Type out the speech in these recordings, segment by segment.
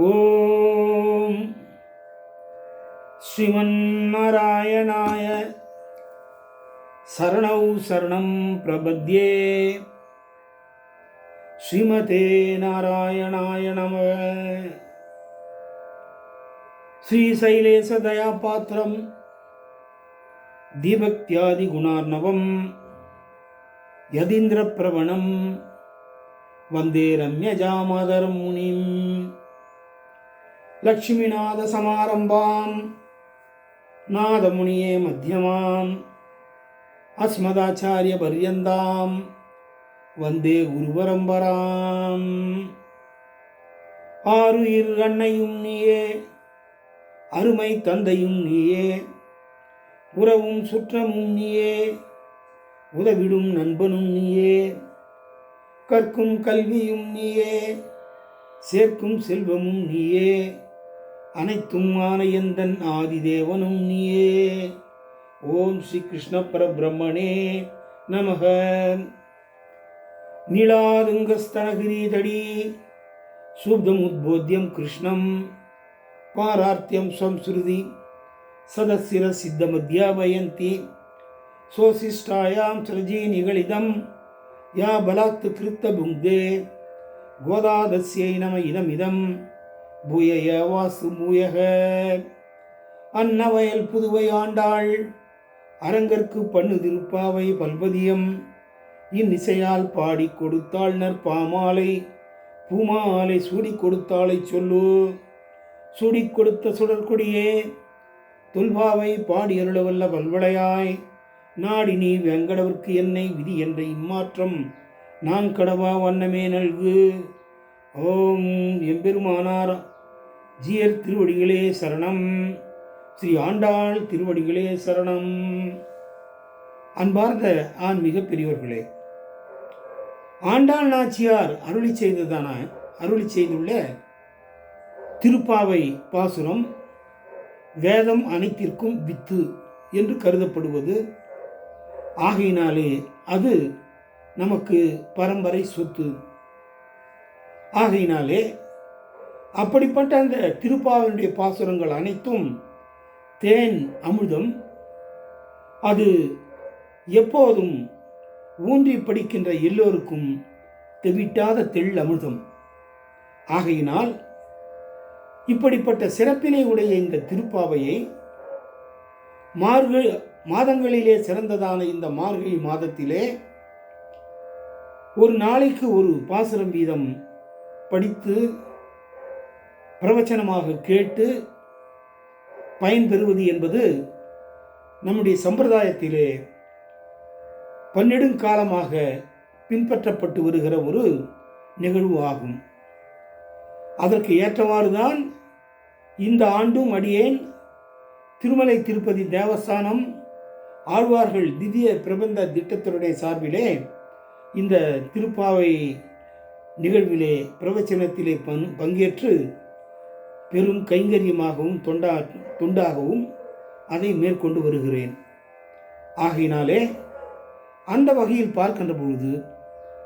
ॐ श्रीमन्नारायणाय शरणौ शरणं प्रब्ये श्रीमते नारायणाय नमः। श्रीशैलेशदयापात्रं दिभक्त्यादिगुणार्णवं यदीन्द्रप्रवणं वन्दे रम्यजामादरं मुनिम्। லட்சுமிநாத சமாரம்பாம். நாதமுனியே மத்தியமாம். அஸ்மதாச்சாரியபர்யந்தாம் வந்தே குருபரம்பராம். ஆறுயிர் அன்னையும் நீயே அருமை தந்தையும் நீயே உறவும் சுற்றமும் நீயே உதவிடும் நண்பனும் நீயே கற்கும் கல்வியும் நீயே சேர்க்கும் செல்வமும் நீயே அனைத்தும் ஆனையந்தன் ஆதிதேவனும் நீயே. ஓம் ஸ்ரீ கிருஷ்ண பரபிரம்மணே நமக. நீளாதுங்கஸ்தனகிரீதடி சுப்தமுத்போத்தியம் கிருஷ்ணம் பாரார்த்தியம் சம்ஸ்ருதி சதசிர சித்தமத்யாபயந்தி சோசிஷ்டாயாம் சிரஜி நிகழிதம் யா பலாத்து கிருத்த புங்தே கோதாதஸ்யை நம இதமிதம் புயய வாசு மூயக அன்னவயல் புதுவை ஆண்டாள் அரங்கற்கு பண்ணு திருப்பாவை பல்பதியம் இன்னிசையால் பாடி கொடுத்தாள் நற்பாமாலை பூமாலை சூடி கொடுத்தாளை சொல்லு. சூடி கொடுத்த சுடற்கொடியே தொல்பாவை பாடி அருளவல்ல பல்வளையாய். நாடி நீ வெங்கடவர்க்கு என்னை விதி என்ற இம்மாற்றம் நான் கடவா வண்ணமே நல்கு. ஓம் எம்பெருமானாரா ஜியர் திருவடிகளே சரணம். ஸ்ரீ ஆண்டாள் திருவடிகளே சரணம். அன்பார்ந்த ஆன்மீக பெரியோர்களே ஆண்டாள் நாச்சியார் அருளி செய்ததான அருளி செய்துள்ள திருப்பாவை பாசுரம் வேதம் அனைத்திற்கும் வித்து என்று கருதப்படுவது. ஆகையினாலே அது நமக்கு பரம்பரை சொத்து. ஆகையினாலே அப்படிப்பட்ட அந்த திருப்பாவினுடைய பாசுரங்கள் அனைத்தும் தேன் அமிர்தம். அது எப்போதும் ஊன்றி படிக்கின்ற எல்லோருக்கும் தெவிட்டாத தெள் அமிர்தம். ஆகையினால் இப்படிப்பட்ட சிறப்பினை உடைய இந்த திருப்பாவையை மார்கழி மாதங்களிலே சிறந்ததான இந்த மார்கழி மாதத்திலே ஒரு நாளைக்கு ஒரு பாசுரம் வீதம் படித்து பிரவச்சனமாக கேட்டு பயன்பெறுவது என்பது நம்முடைய சம்பிரதாயத்திலே பன்னெடுங்காலமாக பின்பற்றப்பட்டு வருகிற ஒரு நிகழ்வு ஆகும். அதற்கு ஏற்றவாறுதான் இந்த ஆண்டும் அடியேன் திருமலை திருப்பதி தேவஸ்தானம் ஆழ்வார்கள் திவ்ய பிரபந்த திட்டத்தினுடைய சார்பிலே இந்த திருப்பாவை நிகழ்விலே பிரவச்சனத்திலே பங் பங்கேற்று பெரும் கைங்கரியமாகவும் தொண்டா தொண்டாகவும் அதை மேற்கொண்டு வருகிறேன். ஆகையினாலே அந்த வகையில் பார்க்கின்ற பொழுது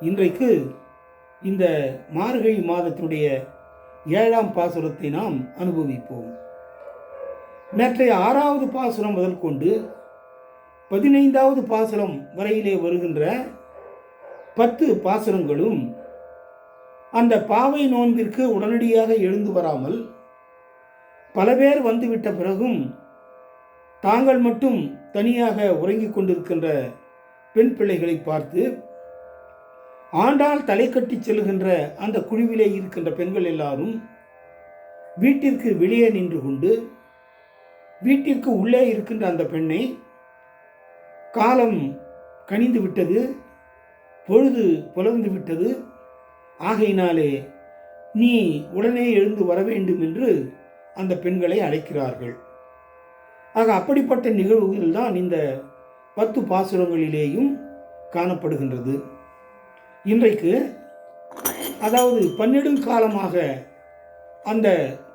இன்றைக்கு இந்த மார்கழி மாதத்தினுடைய ஏழாம் பாசுரத்தை நாம் அனுபவிப்போம். நேற்றைய ஆறாவது பாசுரம் முதல் கொண்டு பதினைந்தாவது பாசுரம் வரையிலே வருகின்ற பத்து பாசுரங்களும் அந்த பாவை நோன்பிற்கு உடனடியாக எழுந்து வராமல் பல பேர் வந்துவிட்ட பிறகும் தாங்கள் மட்டும் தனியாக உறங்கிக் கொண்டிருக்கின்ற பெண் பிள்ளைகளை பார்த்து ஆண்டாள் தலை கட்டி செல்கின்ற அந்த குழுவிலே இருக்கின்ற பெண்கள் எல்லாரும் வீட்டிற்கு வெளியே நின்று கொண்டு வீட்டிற்கு உள்ளே இருக்கின்ற அந்த பெண்ணை காலம் கனிந்து விட்டது பொழுது புலர்ந்து விட்டது. ஆகையினாலே நீ உடனே எழுந்து வர வேண்டும் என்று அந்த பெண்களை அழைக்கிறார்கள். ஆக அப்படிப்பட்ட நிகழ்வுகள் தான் இந்த பத்து பாசுரங்களிலேயும் காணப்படுகின்றது. இன்றைக்கு அதாவது பன்னெடும் காலமாக அந்த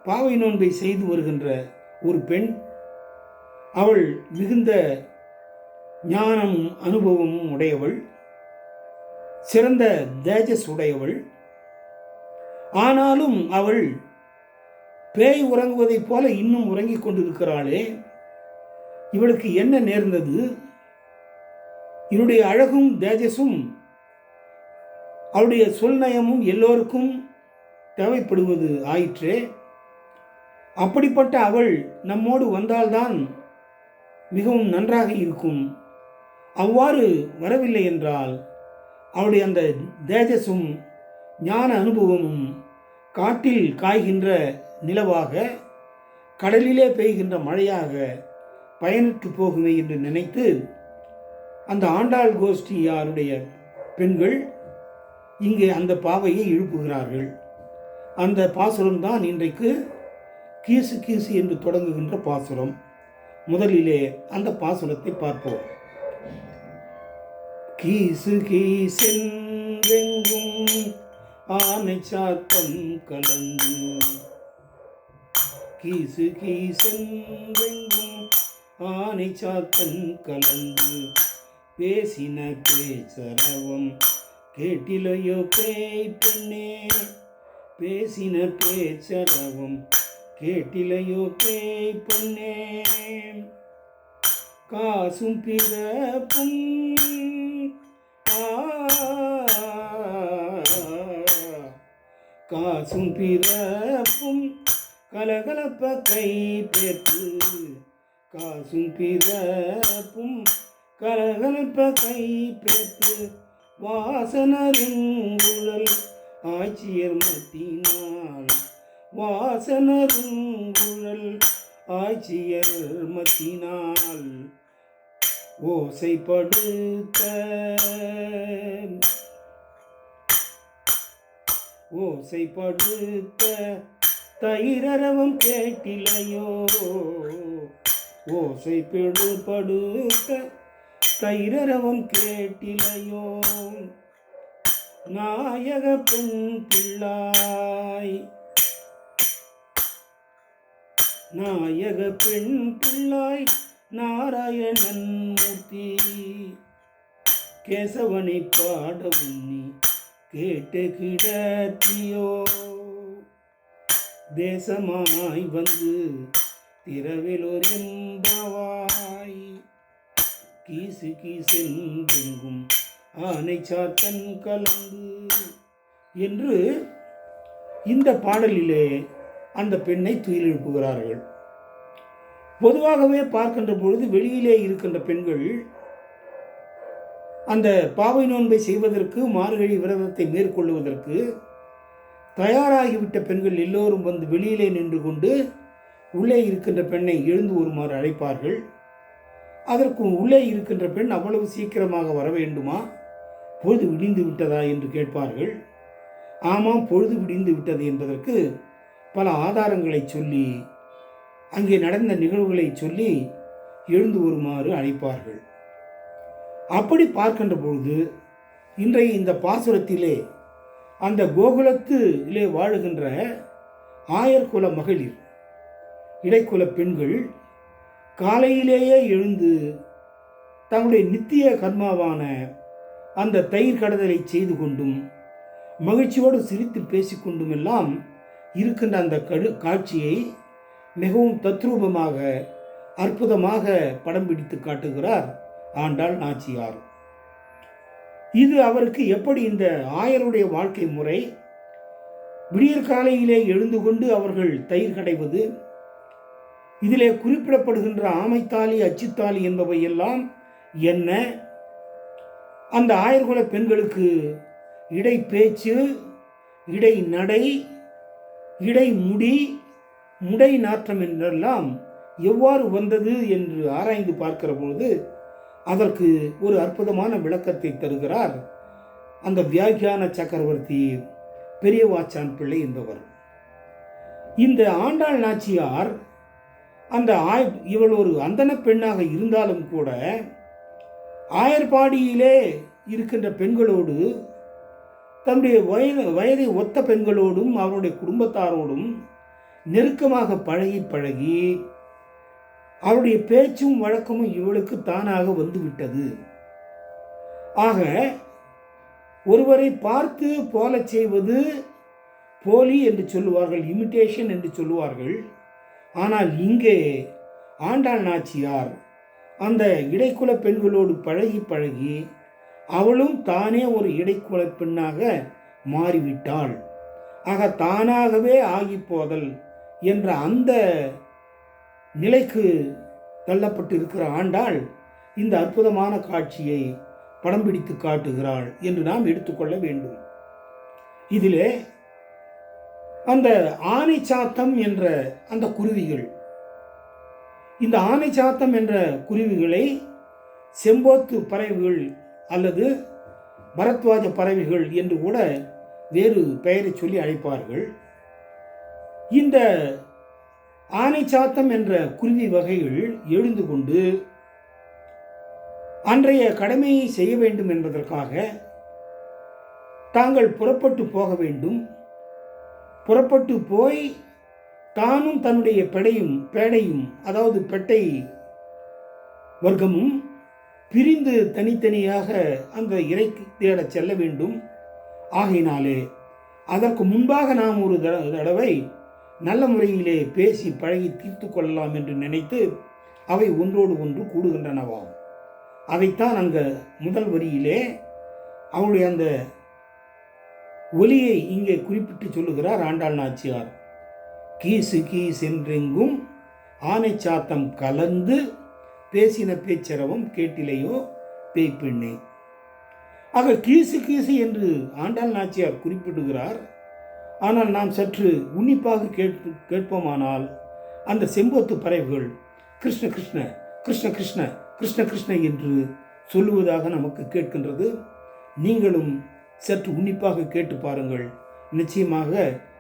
பாவை நோன்பை செய்து வருகின்ற ஒரு பெண் அவள் மிகுந்த ஞானமும் அனுபவமும் உடையவள் சிறந்த தேஜஸ் உடையவள். ஆனாலும் அவள் பேய் உறங்குவதைப் போல இன்னும் உறங்கிக் கொண்டிருக்கிறாளே. இவளுக்கு என்ன நேர்ந்தது? இவருடைய அழகும் தேஜஸும் அவளுடைய சொல்நயமும் எல்லோருக்கும் தேவைப்படுவது ஆயிற்றே. அப்படிப்பட்ட அவள் நம்மோடு வந்தால்தான் மிகவும் நன்றாக இருக்கும். அவ்வாறு வரவில்லை என்றால் அவளுடைய அந்த தேஜஸும் ஞான அனுபவமும் காட்டில் காய்கின்ற நிலவாக கடலிலே பெய்கின்ற மழையாக பயனிட்டு போகுமே என்று நினைத்து அந்த ஆண்டாள் கோஷ்டியாருடைய பெண்கள் இங்கே அந்த பாவையை எழுப்புகிறார்கள். அந்த பாசுரம்தான் இன்றைக்கு கீசு கீசு என்று தொடங்குகின்ற பாசுரம். முதலிலே அந்த பாசுரத்தை பார்ப்போம். கீசு கீசெங்கும் ஆனை சாத்தம் கலந்து கீசு கீசெங்கும் ஆனை சாத்தன் கலந்து பேசின பேச்சரவம் கேட்டிலையோ பேய் பெண்ணே பேசின பேச்சரவம் கேட்டிலையோ பேய் பொன்னே காசும் பிறப்பும் காசும் பிறப்பும் கலகலப்ப கை காசும் பிறப்பும் கலகலப்ப கை பேர்த்து வாசனருங்குழல் ஆட்சியர் மத்தினால் வாசனருங்குழல் ஆட்சியர் மத்தினால் ஓசைப்படுத்த ஓசைப்படுத்த தயிரரவம் கேட்டிலையோ? ஓசை ஓசைப்படுத்த தயிரரவம் கேட்டிலையோ? நாயக பெண் பிள்ளாய். நாயக பெண் பிள்ளாய் நாராயணன் மூர்த்தி. கேசவனை பாடவும் நீ கேட்டு கிடத்தியோ? தேசமாய் வந்து திரவிலோர் என்பவாய். கீசு கீசென்றெங்கும் ஆனை சாத்தன் கலந்து. என்று இந்த பாடலிலே அந்த பெண்ணை துயில் எழுப்புகிறார்கள் பொதுவாகவே பார்க்கின்ற பொழுது வெளியிலே இருக்கின்ற பெண்கள் அந்த பாவை நோன்பை செய்வதற்கு மார்கழி விரதத்தை மேற்கொள்வதற்கு தயாராகிவிட்ட பெண்கள் எல்லோரும் வந்து வெளியிலே நின்று கொண்டு உள்ளே இருக்கின்ற பெண்ணை எழுந்து வருமாறு அழைப்பார்கள். அதற்கும் உள்ளே இருக்கின்ற பெண் அவ்வளவு சீக்கிரமாக வர வேண்டுமா? பொழுது விடிந்து விட்டதா என்று கேட்பார்கள். ஆமாம் பொழுது விடிந்து விட்டது என்பதற்கு பல ஆதாரங்களை சொல்லி அங்கே நடந்த நிகழ்வுகளை சொல்லி எழுந்து வருமாறு அழைப்பார்கள். அப்படி பார்க்கின்ற பொழுது இன்றைய இந்த பாசுரத்திலே அந்த கோகுலத்திலே வாழுகின்ற ஆயர்குல மகளிர் இடைக்குல பெண்கள் காலையிலேயே எழுந்து தங்களுடைய நித்திய கர்மாவான அந்த தயிர் கடதலை செய்து கொண்டும் மகிழ்ச்சியோடு சிரித்து பேசிக்கொண்டும் எல்லாம் இருக்கின்ற அந்த கடு காட்சியை மிகவும் தத்ரூபமாக அற்புதமாக படம் பிடித்து காட்டுகிறார் ஆண்டாள் நாச்சியார். இது அவருக்கு எப்படி இந்த ஆயருடைய வாழ்க்கை முறை? விடியற் காலையிலே எழுந்து கொண்டு அவர்கள் தயிர் கடைவது இதிலே குறிப்பிடப்படுகின்ற ஆமைத்தாலி அச்சுத்தாலி என்பவை எல்லாம் என்ன? அந்த ஆயர்குல பெண்களுக்கு இடை பேச்சு இடை நடை இடை முடி முடை நாற்றம் என்றெல்லாம் எவ்வாறு வந்தது என்று ஆராய்ந்து பார்க்கிற பொழுது அதற்கு ஒரு அற்புதமான விளக்கத்தை தருகிறார். அந்த வியாக்கியான சக்கரவர்த்தி பெரியவாச்சான் பிள்ளை என்பவர். இந்த ஆண்டாள் நாச்சியார் அந்த ஆய் இவள் ஒரு அந்தன பெண்ணாக இருந்தாலும் கூட ஆயர்பாடியிலே இருக்கின்ற பெண்களோடு தன்னுடைய வயது வயதை ஒத்த பெண்களோடும் அவருடைய குடும்பத்தாரோடும் நெருக்கமாக பழகி பழகி அவருடைய பேச்சும் வழக்கமும் இவளுக்கு தானாக வந்துவிட்டது. ஆக ஒருவரை பார்த்து போலச் செய்வது போலி என்று சொல்லுவார்கள் இமிட்டேஷன் என்று சொல்லுவார்கள். ஆனால் இங்கே ஆண்டாள் நாச்சியார் அந்த இடைக்குல பெண்களோடு பழகி பழகி அவளும் தானே ஒரு இடைக்குல பெண்ணாக மாறிவிட்டாள். ஆக தானாகவே ஆகி போதல் என்ற அந்த நிலைக்கு தள்ளப்பட்டு இருக்கிற ஆண்டாள் இந்த அற்புதமான காட்சியை படம் பிடித்து காட்டுகிறாள் என்று நாம் எடுத்துக்கொள்ள வேண்டும். இதிலே அந்த ஆனை சாத்தம் என்ற அந்த குருவிகள் இந்த ஆனை சாத்தம் என்ற குருவிகளை செம்போத்து பறவைகள் அல்லது பரத்வாஜ பறவைகள் என்று கூட வேறு பெயரை சொல்லி அழைப்பார்கள். இந்த ஆனை சாத்தம் என்ற குருவி வகைகள் எழுந்து கொண்டு அன்றைய கடமையை செய்ய வேண்டும் என்பதற்காக தாங்கள் புறப்பட்டு போக வேண்டும். புறப்பட்டு போய் தானும் தன்னுடைய பெடையும் பேடையும் அதாவது பெட்டை வர்க்கமும் பிரிந்து தனித்தனியாக அந்த இறை தேடச் செல்ல வேண்டும். ஆகையினாலே அதற்கு முன்பாக நாம் ஒரு தட- தடவை நல்ல முறையிலே பேசி பழகி தீர்த்து கொள்ளலாம் என்று நினைத்து அவை ஒன்றோடு ஒன்று கூடுகின்றனவாம் அவைத்தான் அங்கே முதல் வரியிலே அவளுடைய அந்த ஒலியை இங்கே குறிப்பிட்டு சொல்லுகிறார் ஆண்டாள் நாச்சியார். கீசு கீஸ் என்றெங்கும் ஆனை சாத்தம் கலந்து பேசின பேச்சரவம் கேட்டிலையோ பேய்ப்பெண்ணே ஆக கீசு கீசு என்று ஆண்டாள் நாச்சியார் குறிப்பிடுகிறார். ஆனால் நாம் சற்று உன்னிப்பாக கேட்பு கேட்போமானால் அந்த செம்போத்து பறவைகள் கிருஷ்ண கிருஷ்ண கிருஷ்ண கிருஷ்ண கிருஷ்ண கிருஷ்ண என்று சொல்லுவதாக நமக்கு கேட்கின்றது. நீங்களும் சற்று உன்னிப்பாக கேட்டு பாருங்கள். நிச்சயமாக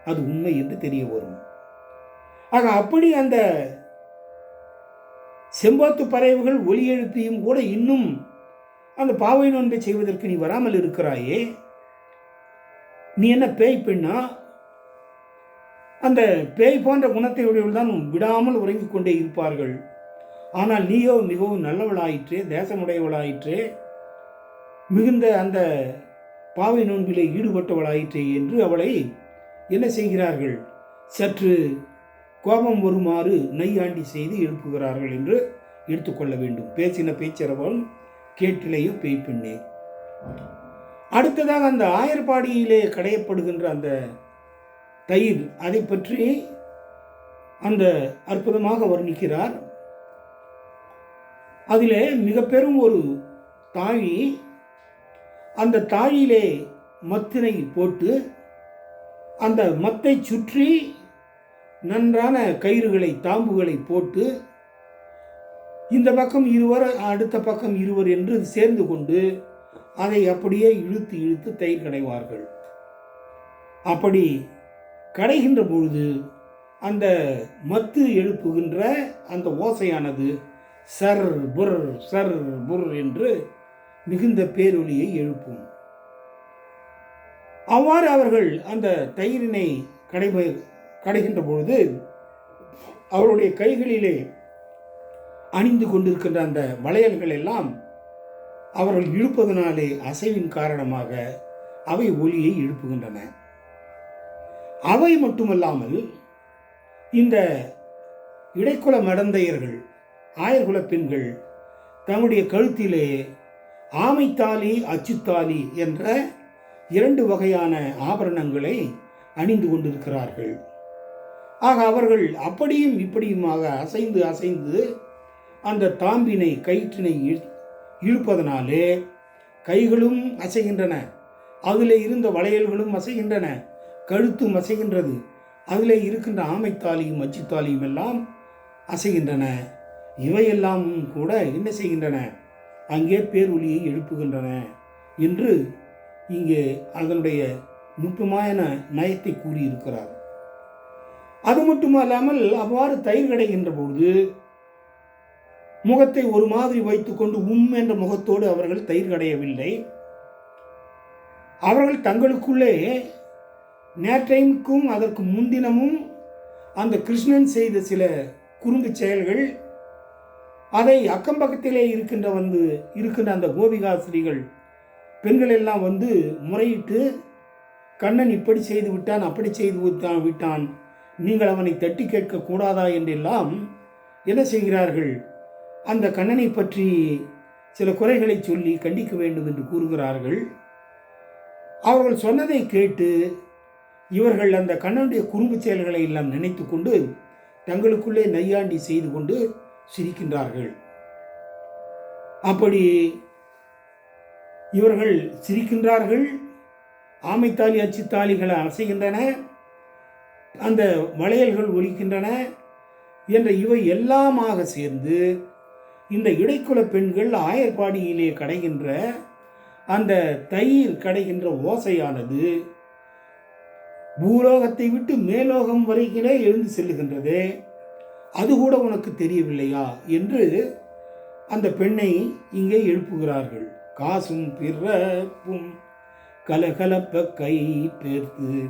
அது உண்மை என்று தெரிய வரும். ஆக அப்படி அந்த செம்பாத்து பறவைகள் ஒலி எழுப்பியும் கூட இன்னும் அந்த பாவை நோன்பை செய்வதற்கு நீ வராமல் இருக்கிறாயே. நீ என்ன பேய் பெண்ணா? அந்த பேய் போன்ற குணத்தை உடையவள் தான் விடாமல் உறங்கிக் கொண்டே இருப்பார்கள். ஆனால் நீயோ மிகவும் நல்லவளாயிற்றே தேசமுடையவளாயிற்றே மிகுந்த அந்த பாவை நோன்பிலே ஈடுபட்டவளாயிற்றே என்று அவளை என்ன செய்கிறார்கள்? சற்று கோபம் வருமாறு நையாண்டி செய்து எழுப்புகிறார்கள் என்று எடுத்துக்கொள்ள வேண்டும். பேசின பேச்சரவன் கேட்டிலேயோ பேய்ப்பெண்ணே அடுத்ததாக அந்த ஆயர்பாடியிலே கடையப்படுகின்ற அந்த தயிர். அதை பற்றி அந்த அற்புதமாக வர்ணிக்கிறார். அதிலே மிக பெரும் ஒரு தாழி அந்த தாழியிலே மத்தினை போட்டு அந்த மத்தை சுற்றி நன்றான கயிறுகளை தாம்புகளை போட்டு இந்த பக்கம் இருவர் அடுத்த பக்கம் இருவர் என்று சேர்ந்து கொண்டு அதை அப்படியே இழுத்து இழுத்து தயிர் கடைவார்கள். அப்படி கடைகின்ற பொழுது அந்த மத்து எழுப்புகின்ற அந்த ஓசையானது சர் புர் சர் புர் என்று மிகுந்த பேரொலியை எழுப்பும். அவ்வாறு அவர்கள் அந்த தயிரினை கடைமை கடைகின்ற பொழுது அவருடைய கைகளிலே அணிந்து கொண்டிருக்கின்ற அந்த வளையல்கள் எல்லாம் அவர்கள் இழுப்பதனாலே அசைவின் காரணமாக அவை ஒலியை எழுப்புகின்றன. அவை மட்டுமல்லாமல் இந்த இடைக்குல மடந்தையர்கள் ஆயர்குல பெண்கள் தங்களுடைய கழுத்திலே ஆமைத்தாலி அச்சுத்தாலி என்ற இரண்டு வகையான ஆபரணங்களை அணிந்து கொண்டிருக்கிறார்கள். ஆக அவர்கள் அப்படியும் இப்படியுமாக அசைந்து அசைந்து அந்த தாம்பினை கயிற்றினை இழு- இழுப்பதனாலே கைகளும் அசைகின்றன. அதில் இருந்த வளையல்களும் அசைகின்றன. கழுத்தும் அசைகின்றது அதிலே இருக்கின்ற ஆமைத்தாலியும் மச்சித்தாலியும் எல்லாம் அசைகின்றன. இவையெல்லாம் கூட என்ன செய்கின்றன? அங்கே பேரொலியை எழுப்புகின்றன. என்று இங்கே அதனுடைய நுட்பமான நயத்தை கூறியிருக்கிறார். அது மட்டுமல்லாமல் அவ்வாறு தயிர் கிடைக்கின்ற பொழுது முகத்தை ஒரு மாதிரி வைத்துக்கொண்டு உம் என்ற முகத்தோடு அவர்கள் தயிர் கடையவில்லை. அவர்கள் தங்களுக்குள்ளே நேற்றைக்கும் அதற்கு முன்தினமும் அந்த கிருஷ்ணன் செய்த சில குறும்பு செயல்கள் அதை அக்கம்பக்கத்திலே இருக்கின்ற வந்து இருக்கின்ற அந்த கோபிகாஸ்திரிகள் பெண்கள் எல்லாம் வந்து முறையிட்டு கண்ணன் இப்படி செய்து விட்டான் அப்படி செய்து விட்டான் விட்டான். நீங்கள் அவனை தட்டி கேட்க கூடாதா? என்றெல்லாம் என்ன செய்கிறார்கள்? அந்த கண்ணனை பற்றி சில குறைகளை சொல்லி கண்டிக்க வேண்டும் என்று கூறுகிறார்கள். அவர்கள் சொன்னதை கேட்டு இவர்கள் அந்த கண்ணனுடைய குறும்பு செயல்களை எல்லாம் நினைத்து கொண்டு தங்களுக்குள்ளே நையாண்டி செய்து கொண்டு சிரிக்கின்றார்கள். அப்படி இவர்கள் சிரிக்கின்றார்கள். ஆமைத்தாலி அச்சுத்தாலிகளை அசைகின்றன. அந்த வளையல்கள் ஒலிக்கின்றன என்ற இவை எல்லாமாக சேர்ந்து இந்த இடைக்குல பெண்கள் ஆயர்பாடியிலே கடைகின்ற அந்த தயிர் கடைகின்ற ஓசையானது பூலோகத்தை விட்டு மேலோகம் வரைக்கிலே எழுந்து செல்லுகின்றது. அது கூட உனக்கு தெரியவில்லையா? என்று அந்த பெண்ணை இங்கே எழுப்புகிறார்கள். காசும் பிறப்பும் கலகலப்ப கை பேர்த்து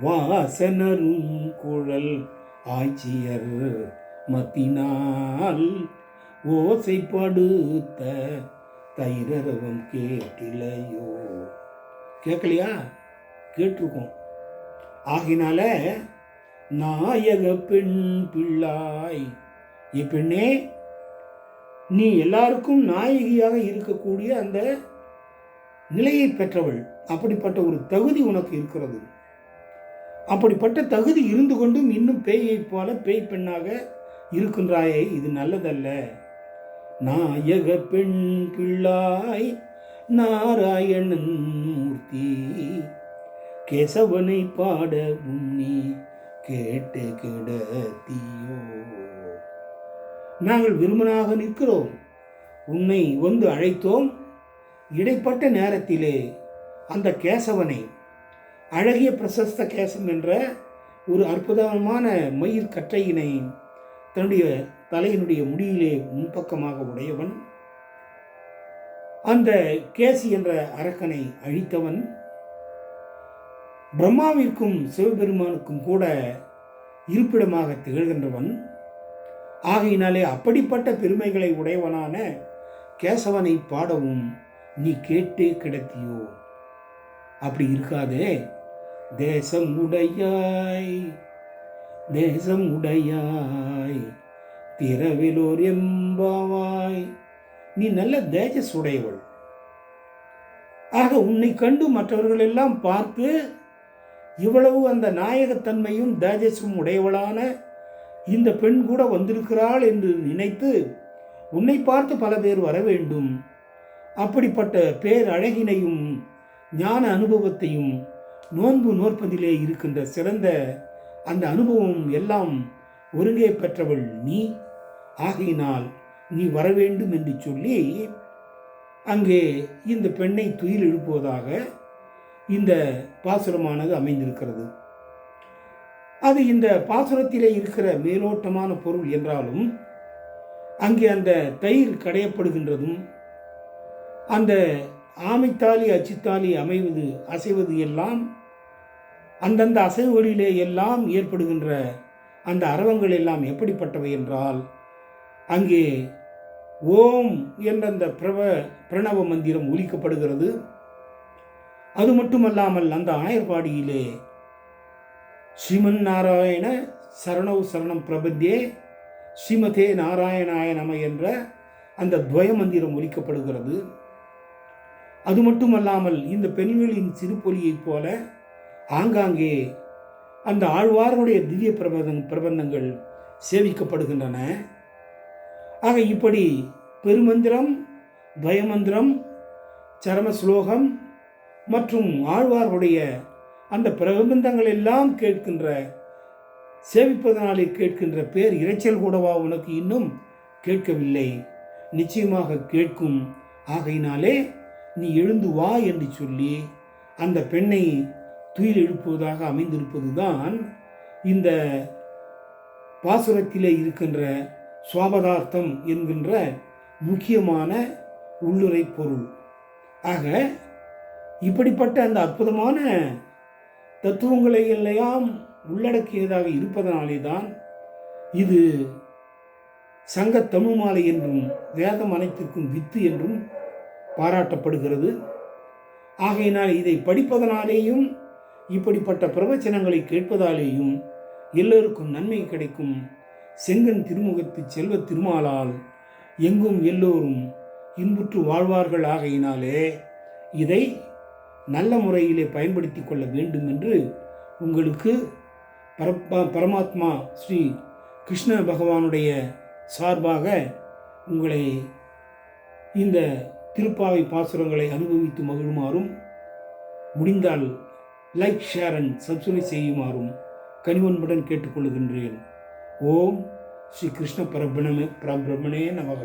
வாசனரும் குழல் ஆட்சியர் மத்தினால் ஓசைப்படுத்த தைரவம் கேட்டிலையோ? கேட்கலையா? கேட்டிருக்கோம். ஆகினால நாயக பெண் பிள்ளாய். இப்பெண்ணே நீ எல்லாருக்கும் நாயகியாக இருக்கக்கூடிய அந்த நிலையை பெற்றவள். அப்படிப்பட்ட ஒரு தகுதி உனக்கு இருக்கிறது. அப்படிப்பட்ட தகுதி இருந்து கொண்டும் இன்னும் பேயைப் போல பேய் பெண்ணாக இருக்கின்றாயே இது நல்லதல்ல. நாயக பெண் பிள்ளாய் நாராயணன் மூர்த்தி. கேசவனை பாட நீ கேட்டு கிடத்தியோ. நாங்கள் விரும்பனாக நிற்கிறோம். உன்னை வந்து அழைத்தோம். இடைப்பட்ட நேரத்திலே அந்த கேசவனை அழகிய பிரசஸ்த கேசம் என்ற ஒரு அற்புதமான மயிர் கற்றையினை தன்னுடைய தலையினுடைய முடியிலே முன்பக்கமாக உடையவன். அந்த கேசி என்ற அரக்கனை அழித்தவன். பிரம்மாவிற்கும் சிவபெருமானுக்கும் கூட இருப்பிடமாக திகழ்கின்றவன். ஆகையினாலே அப்படிப்பட்ட பெருமைகளை உடையவனான கேசவனை பாடவும் நீ கேட்டே கிடத்தியோ. அப்படி இருக்காதே. தேசம் உடையாய். தேசம் உடையாய். திறவிலோர் எம்பாவாய். நீ நல்ல தேஜஸ் உடையவள். ஆக உன்னை கண்டு மற்றவர்கள் எல்லாம் பார்த்து இவ்வளவு அந்த நாயகத்தன்மையும் தேஜஸும் உடையவளான இந்த பெண் கூட வந்திருக்கிறாள் என்று நினைத்து உன்னை பார்த்து பல பேர் வர வேண்டும். அப்படிப்பட்ட பேரழகினையும் ஞான அனுபவத்தையும் நோன்பு நோற்பதிலே இருக்கின்ற சிறந்த அந்த அனுபவம் எல்லாம் ஒருங்கே பெற்றவள் நீ. ஆகையினால் நீ வர வேண்டும் என்று சொல்லி அங்கே இந்த பெண்ணை துயில் எழுப்புவதாக இந்த பாசுரமானது அமைந்திருக்கிறது. அது இந்த பாசுரத்திலே இருக்கிற மேலோட்டமான பொருள் என்றாலும் அங்கே அந்த தயிர் கடையப்படுகின்றதும் அந்த ஆமைத்தாலி அச்சுத்தாலி அமைவது அசைவது எல்லாம் அந்தந்த அசைவுகளிலே எல்லாம் ஏற்படுகின்ற அந்த அரவங்கள் எல்லாம் எப்படிப்பட்டவை என்றால் அங்கே ஓம் என்ற அந்த பிரப பிரணவ மந்திரம் ஒலிக்கப்படுகிறது. அது மட்டுமல்லாமல் அந்த ஆயர்பாடியிலே ஸ்ரீமன் நாராயண சரணவ் சரணம் பிரபத்தியே ஸ்ரீமதே நாராயணாய நம என்ற அந்த துவய மந்திரம் ஒலிக்கப்படுகிறது. அது மட்டுமல்லாமல் இந்த பெண்களின் சிறுபொலியைப் போல ஆங்காங்கே அந்த ஆழ்வார்களுடைய திவ்ய பிரபந்தங் பிரபந்தங்கள் சேவிக்கப்படுகின்றன. ஆக இப்படி பெருமந்திரம் துவயமந்திரம் சரம ஸ்லோகம் மற்றும் ஆழ்வார்களுடைய அந்த பிரபந்தங்கள் எல்லாம் கேட்கின்ற சேவிப்பதனாலே கேட்கின்ற பேர் இரைச்சல் கூடவா உனக்கு இன்னும் கேட்கவில்லை. நிச்சயமாக கேட்கும். ஆகையினாலே நீ எழுந்து வா என்று சொல்லி அந்த பெண்ணை துயில் எழுப்புவதாக அமைந்திருப்பதுதான் இந்த பாசுரத்திலே இருக்கின்ற சுவாபதார்த்தம் என்கின்ற முக்கியமான உள்ளுரை பொருள். ஆக இப்படிப்பட்ட அந்த அற்புதமான தத்துவங்களை எல்லாம் உள்ளடக்கியதாக இருப்பதனாலே தான் இது சங்க தமிழ் மாலை என்றும் வேதம் அனைத்திற்கும் வித்து என்றும் பாராட்டப்படுகிறது. ஆகையினால் இதை படிப்பதனாலேயும் இப்படிப்பட்ட பிரவச்சனங்களை கேட்பதாலேயும் எல்லோருக்கும் நன்மை கிடைக்கும். செங்கன் திருமுகத்து செல்வ திருமாலால் எங்கும் எல்லோரும் இன்புற்று வாழ்வார்கள் ஆகையினாலே இதை நல்ல முறையிலே பயன்படுத்தி கொள்ள வேண்டும் என்று உங்களுக்கு பரப்ப பரமாத்மா ஸ்ரீ கிருஷ்ண பகவானுடைய சார்பாக உங்களை இந்த திருப்பாவை பாசுரங்களை அனுபவித்து மகிழுமாறும் முடிந்தால் லைக் ஷேர் அண்ட் சப்ஸ்கிரைப் செய்யுமாறும் கனிவன்புடன் கேட்டுக்கொள்கின்றேன். ஓம் ஸ்ரீ கிருஷ்ண பரபிரமே பரபிரமணே நமக.